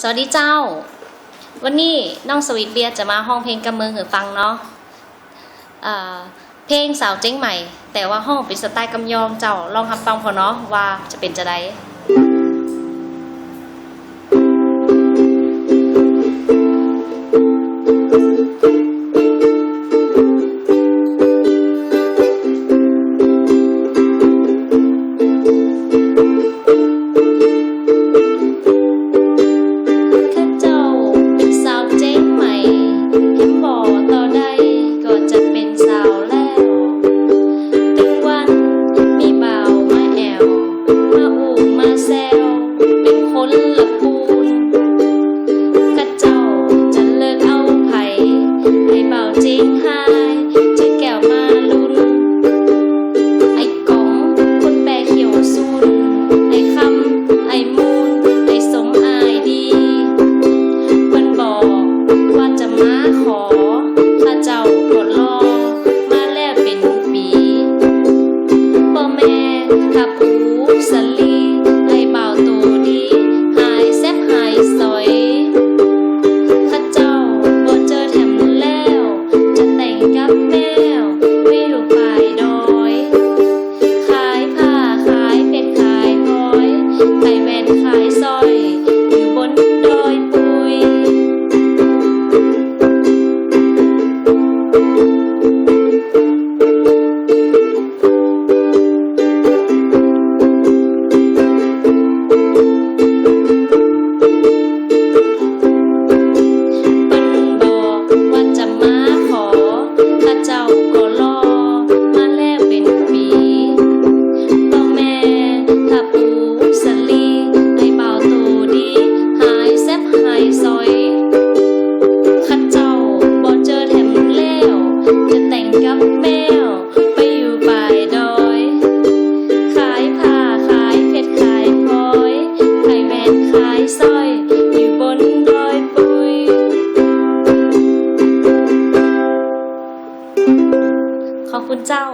สวัสดีเจ้า วันนี้น้องสวิตเบียจะมาห้องเพลงกำเมืองหือฟังเนาะเพลงสาวเจ๊งใหม่ แต่ว่าห้องเป็นสไตล์กำยองเจ้าลองทำฟังพอเนาะว่าจะเป็นจะได้ เป็นสาวแล้วตึงวันมีบ่าวมาแอว มาอู่มาแซว เป็นคนละปูนข้าเจ้าจะเลิกเอาไผให้บ่าวเจ๊งหายจะแก้วมาลุ้น ไอ้กองคนแปรเขียวซูนไอ้คำไอ้มูนไอ้สมอายดีเพิ่นบอกว่าจะมาขอข้าเจ้าก็รอ ม่ สลีไอเป่าตูดีหายแซบหายซอยขัดเจ้าบอเจอแถมแล้วจะแต่งกับแมวไปอยู่ป่ายดอย ขายผ้าขายเพชรขายพลอยขายแหวขายสร้อย อยู่บนดอยปุย ขอบคุณเจ้า